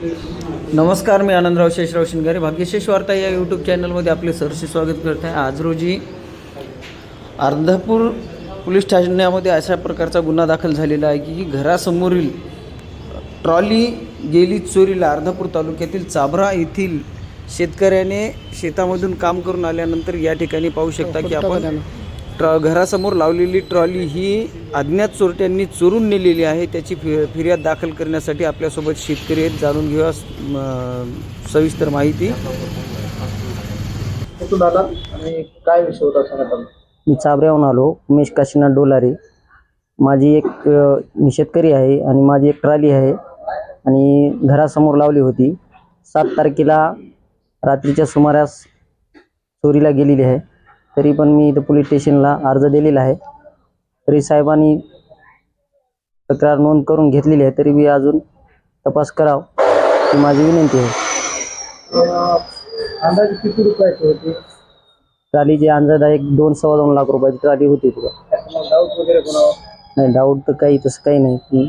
नमस्कार मी आनंदराव शेषराव शिंगारे भाग्यशेष वार्ता या यूट्यूब चॅनलमध्ये आपले सरसे स्वागत करत आहे. आज रोजी अर्धापूर पोलीस ठाण्यामध्ये अशा प्रकारचा गुन्हा दाखल झालेला आहे की घरासमोरील ट्रॉली गेली चोरीला अर्धापूर तालुक्यातील चाभरा येथील शेतकऱ्याने शेतामधून काम करून आल्यानंतर या ठिकाणी पाहू शकता की आपण ट्रॉ घरासमोर लावलेली ट्रॉली ही अज्ञात चोरट्यांनी चोरून नेलेली आहे. त्याची फि फिर्याद दाखल करण्यासाठी आपल्यासोबत शेतकरी आहेत. जाणून घेऊया सविस्तर माहिती. कुठून आला आणि काय विषय होता सांगत आला मी चाबऱ्याहून आलो. उमेश काशीनाथ डोलारे. माझी एक मी शेतकरी आहे आणि माझी एक ट्रॉली आहे आणि घरासमोर लावली होती. सात तारखेला रात्रीच्या सुमारास चोरीला गेलेली आहे. तरी पण मी इथं पोलीस स्टेशनला अर्ज दिलेला आहे. तरी साहेबांनी तक्रार नोंद करून घेतलेली आहे. तरी मी अजून तपास कराव ही माझी विनंती आहे. अंदाजे किती रुपयाची होती? ट्रॉलीची अंदाज एक दोन सव्वा दोन लाख रुपयाची ट्रॉली होती तुला डाऊट वगैरे नाही डाऊट तर काही तसं काही नाही.